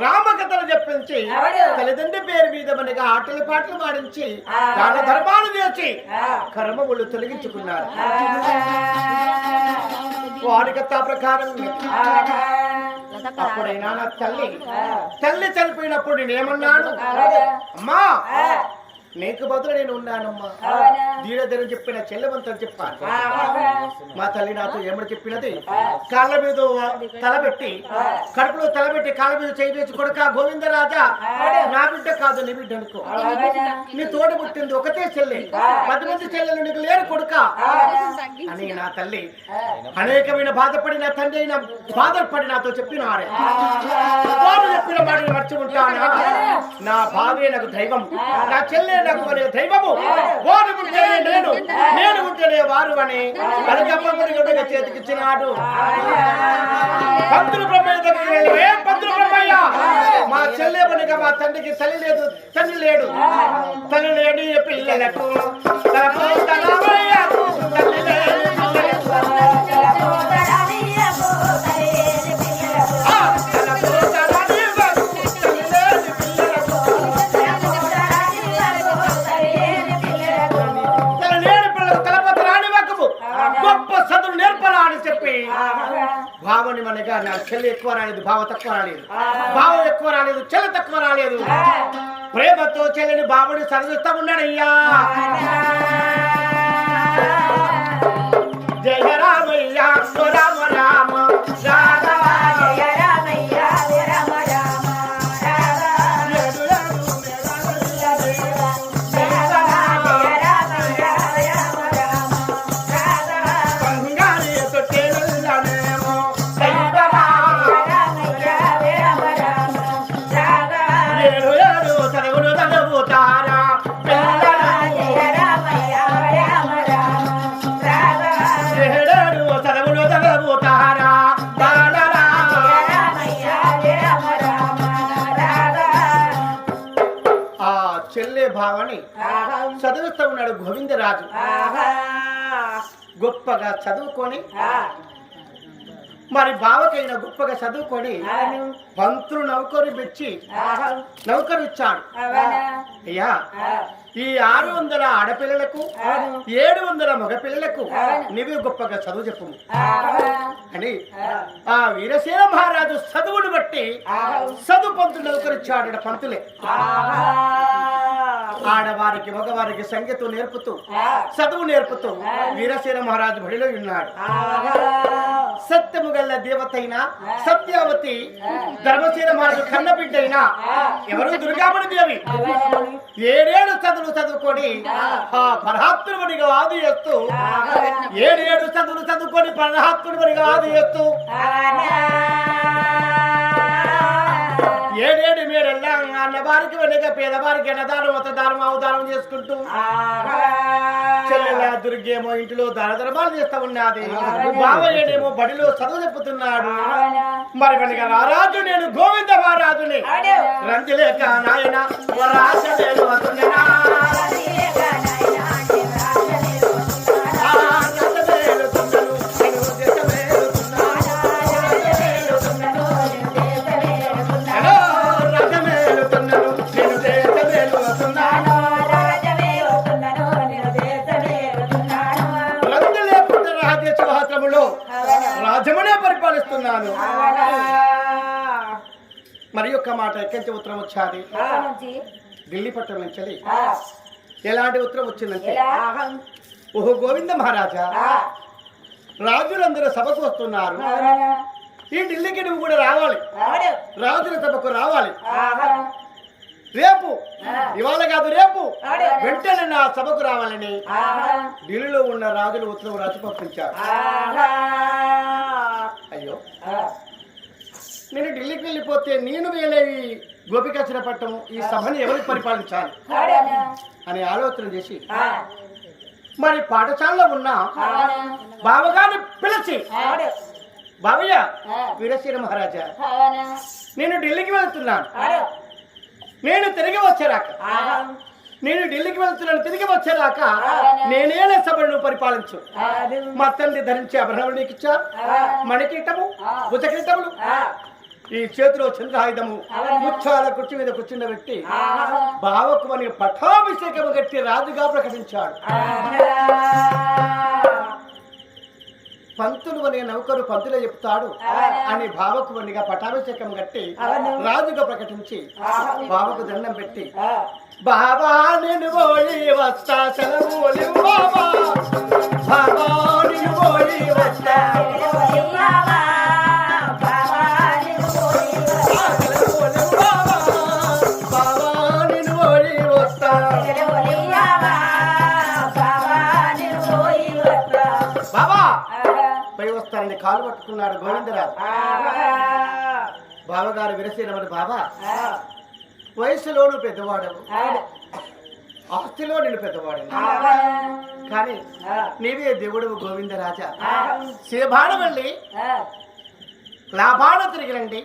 రామకథలు చెప్పించి. తల్లిదండ్రి పేరు మీద మనకి ఆటలు పాటలు పాడించి ఆ. దాన ధర్మాలు చేసి. కర్మములు తొలగించుకున్నారు. వారి కథ ప్రకారం అప్పుడైనా నా తల్లి తల్లి చనిపోయినప్పుడు నేనేమన్నాను? అమ్మా నీకు బదులు నేను ఉన్నానమ్మా. ధీరధీరం చెప్పిన చెల్లెమంతని చెప్పాను మా తల్లి నాతో ఏమని చెప్పినది? కాళ్ళ మీద తలబెట్టి కడుపులో తలబెట్టి కాళ్ళ మీద చేయి వేసి కొడుక గోవిందరాజా నా బిడ్డ కాదు నీ బిడ్డ అనుకో. నీ తోట పుట్టింది ఒకటే చెల్లె. పది మంది చెల్లెలు నీకు లేరు కొడుక. అని నా తల్లి అనేకమైన బాధపడి నా తండ్రి అయిన బాధపడి నాతో చెప్పినారే వారు చెప్పిన మాటలు మర్చి ఉంటానా? నా భావే నాకు దైవం. నా చెల్లె మరి దైవము. వారు ఉంటేనే నేను నేను ఉంటేనే వారు అని గొడ్డగా చేతికిచ్చినాడు. పంతులు బ్రహ్మయ్య దగ్గరికి ఏ పంతులు బ్రహ్మయ్య? మా చెల్లె పనిగా మా తండ్రికి తల్లి లేదు. తండ్రి లేడు. తల్లి లేని పిల్లలకు తల్లి లేని భావని మనగా నా చెల్లి ఎక్కువ రాలేదు భావ తక్కువ రాలేదు. భావ ఎక్కువ రాలేదు చెల్లి తక్కువ రాలేదు. ప్రేమతో చెల్లిని బాబుని సరిదిస్తా ఉన్నాడయ్యా. జయ రామయ్య చదివిస్తా ఉన్నాడు గోవిందరాజు. గొప్పగా చదువుకొని మరి బావకైనా గొప్పగా చదువుకొని పంతులు నౌకరు పెట్టి నౌకరు ఇచ్చాడు అయ్యా ఈ ఆరు వందల ఆడపిల్లలకు ఏడు వందల మగపిల్లలకు నీవే గొప్పగా చదువు చెప్పు. అని ఆ. వీరసేన మహారాజు చదువును బట్టి చదువు పంతులు నౌకరిచ్చాడు పంతులే. ఆడవారికి మగవారికి సంగీతం నేర్పుతూ చదువు నేర్పుతూ వీరసేన మహారాజు బడిలో ఉన్నాడు. సత్యము గల్ల దేవతైన సత్యావతి ధర్మసేన మహారాజు కన్న బిడ్డైన ఎవరు? దుర్గామణి దేవి. ఏడేడు చదువులు చదువుకొని ఆ. పరహాత్ముడిగా వాదు చేస్తూ ఏడేడు చదువులు చదువుకొని పరహాత్ముడిగా వాదు చేస్తూ ఏడేడు మేడల్లా అన్నవారికి వెనుక పేదవారికి అన్నదానం మతదానం అవదానం చేసుకుంటూ చెల్లెల దుర్గేమో ఇంటిలో దాన ధర్మాలు చేస్తా ఉన్నది. బావయ్యనేమో బడిలో చదువు చెప్పుతున్నాడు. మరి వెనక రారాజు నేను గోవింద మహారాజుని. రంజిలేక నాయన నేను మాట ఎక్కడి ఉత్తరం వచ్చాది? ఢిల్లీ పట్టణం నుంచి? ఎలాంటి ఉత్తరం వచ్చిందంటే? ఓహో గోవింద మహారాజా. రాజులందరూ సభకు వస్తున్నారు. ఈ ఢిల్లీకి నువ్వు కూడా రావాలి. రాజుల సభకు రావాలి. రేపు. ఇవాళ కాదు రేపు. వెంటనే నా సభకు రావాలని ఢిల్లీలో ఉన్న రాజులు ఉత్తరం రాసి పంపించారు. అయ్యో. నేను ఢిల్లీకి వెళ్ళిపోతే నేను వేలేవి గోపికాచిన పట్టం ఈ సభని ఎవరికి పరిపాలించాలి? అనే ఆలోచన చేసి మరి పాఠశాలలో ఉన్న బావగారిని పిలిచి బావయ్య వీరశీర మహారాజా నేను ఢిల్లీకి వెళ్తున్నాను. నేను తిరిగి వచ్చేరాక నేను ఢిల్లీకి వెళ్తున్నాను తిరిగి వచ్చేదాకా నేనే సభను పరిపాలించు. మా తండ్రి ధరించి అభరణం నీకు ఇచ్చా? మణికీటము భుజకీటములు ఈ చేతిలో చంద్రాయుధము ముచ్చాల కుర్చీ మీద కూర్చుండబెట్టి బావకు మనకి పట్టాభిషేకము కట్టి రాజుగా ప్రకటించాడు. పంతులు అనే నౌకరు పంతులే చెప్తాడు అని బావకు వనిగా పట్టాభిషేకం కట్టి రాజుగా ప్రకటించి బావకు దండం పెట్టి బాబా నేను పోయి వస్తా సెలవు బాబా బాబా నేను పోయి వస్తా. బాబా! పోయి వస్తానని కాలు పట్టుకున్నాడు గోవిందరాజు. బావగారు విరసీనమని బాబా. వయసులోను పెద్దవాడవు ఆస్తిలో నేను పెద్దవాడిని కానీ నీవే దేవుడు గోవిందరాజా. శివబాణ వెళ్ళి లాభాన తిరిగి రండి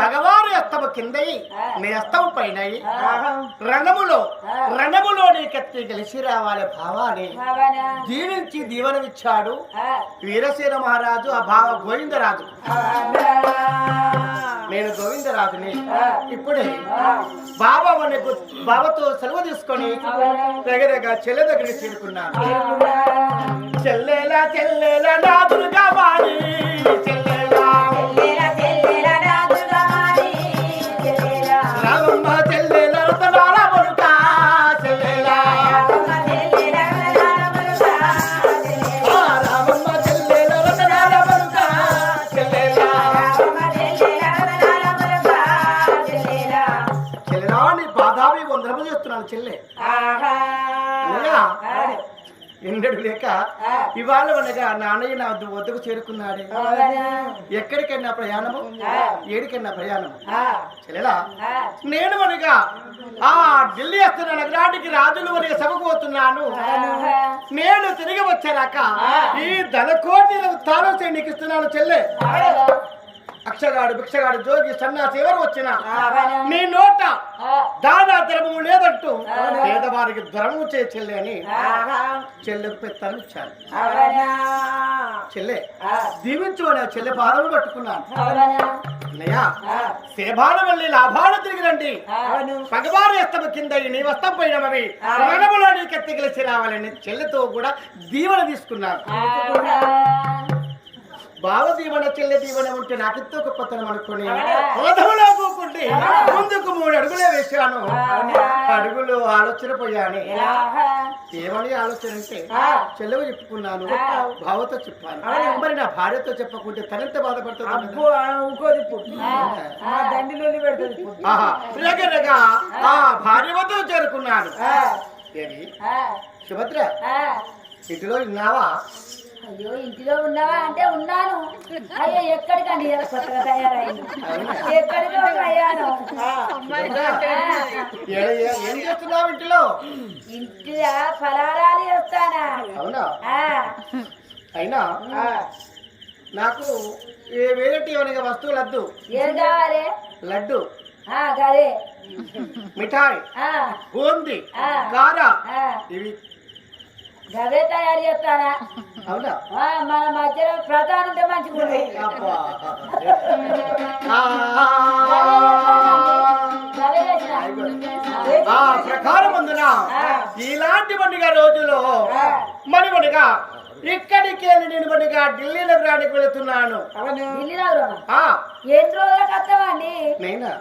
పగవారు ఎస్తము కిందయి నీ ఎస్తము పైన. రణములో రణములో నీ కత్తి గెలిచి రావాలి భావాన్ని జీవించి దీవెనమిచ్చాడు వీరసేన మహారాజు ఆ భావ గోవిందరాజు. నేను గోవిందరాజుని. ఇప్పుడే బాబా అనే బాబాతో సెలవు తీసుకొని దగ్గరగా చెల్లె దగ్గరికి చేరుకున్నాను. చెల్లెలా చెల్లెలా నాదులుగా వాడి చెల్లెలా లేక ఇవాళ అనగా నాన్నయ్య నా వద్ద- వద్దకు చేరుకున్నాడే. ఎక్కడికైనా ప్రయాణము? ఏడికైనా ప్రయాణము? చెల్లెలా? నేను అనగా ఆ ఢిల్లీ వస్తున్న నగరానికి రాజులు అనే సభకు పోతున్నాను. నేను తిరిగి వచ్చాక ఈ ధనకోటి తాను నీకు ఇస్తున్నాను చెల్లె అక్షగాడు భిక్షగాడు జోగి సన్నాసి ఎవరు వచ్చినా నీ నోట దానా ధర్మము లేదంటూ పేదవారికి ధర్మము చే చెల్లె అని చెల్లెకు పెత్తనం ఇచ్చాను చెల్లె దీవించు అనే చెల్లె పాదములు పట్టుకున్నాను. అన్నయ్య వెళ్ళి లాభాలు తిరిగి రండి. పగవారు ఎస్తమ కింద నీ వస్తం పోయినవి రణములో నీ కత్తి కలిసి రావాలని చెల్లెతో కూడా దీవెన తీసుకున్నాను. బావ దీవెన చెల్లె దీవెన ఉంటే నాకెంతో గొప్పతనం అనుకుని హోదంలో కూకుంటే ముందుకు మూడు అడుగులే వేశాను. అడుగులు ఆలోచన పోయాను. ఏమని ఆలోచన అంటే చెల్లెవు చెప్పుకున్నాను. బావతో చెప్పాను. మరి నా భార్యతో చెప్పకుంటే తనంత బాధపడుతుంది రగరగా ఆ భార్య వద్ద చేరుకున్నాను. ఏమి సుభద్ర ఇంటిలో ఉన్నావా? అయ్యో ఇంటిలో ఉన్నావా అంటే ఉన్నాను. అయ్యో ఎక్కడికండి? ఇలా కొత్తగా తయారైంది. ఎక్కడికి అయ్యాను ఏ- చేస్తున్నావు ఇంటిలో? ఇంటిలో ఫలారాలు చేస్తానా అయినా? నాకు ఏ వేరేటి వస్తువులు వద్దు ఏం కావాలి? లడ్డు. మిఠాయి. బూంది. కార. ఇవి గదే తయారు చేస్తానా అవునా? మన మధ్యలో ప్రధాన ఉంటే మంచిగా. ఆ, ప్రకారం అందున ఇలాంటి పండుగ రోజులో మరి పండుగ ఇక్కడికి వెళ్ళి నేను పండుగ ఢిల్లీ నగరానికి వెళుతున్నాను. ఢిల్లీ ఎన్ని నేనా?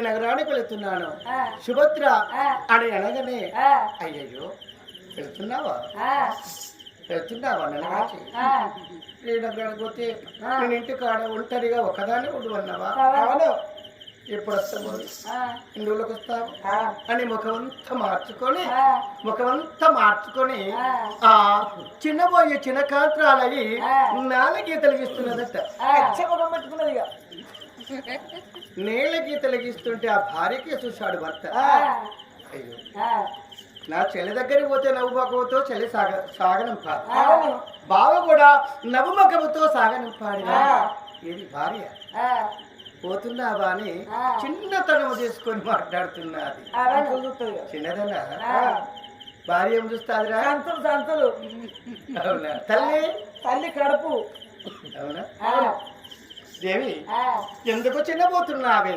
నగరానికి వెళుతున్నాను. సుభద్ర. అని అనగానే అయ్యయ్యో. వెళ్తున్నావా ఆ, వెళ్తున్నావా నన్ను ఆ. ఢిల్లీ నగరానికి పోతే నేను ఇంటి కాడ ఒంటరిగా ఒకదాన్ని ఉండు అన్నావా అవును. ఎప్పుడు ఆ, ఇందులోకి వస్తావు? ఆ, అని ముఖమంతా మార్చుకొని ముఖమంతా మార్చుకొని ఆ. చిన్నబోయే చిన్న కాంత్రాలయ్యి ఆ. నేల గీతలు గీస్తున్నదట. ఆ. చెమటం పెట్టుకున్నది ఇక. నేల గీతలు గీస్తుంటే ఆ భార్యకే చూశాడు భర్త. అయ్యో. నా చెల్లి దగ్గరికి పోతే నవ్వుమకముతో చెల్లి సాగ సాగనంపాడు బావ కూడా నవ్వుమకముతో సాగనంపాడు. ఇది భార్య? పోతున్నావా అని. చిన్నతనం చేసుకొని మాట్లాడుతున్నది. చిన్నదనా? భార్య ఏం చూస్తాదిరా? సంతులు సంతులు. అవునా? తల్లి? తల్లి కడుపు. అవునా? దేవి ఎందుకు చిన్నబోతున్నావే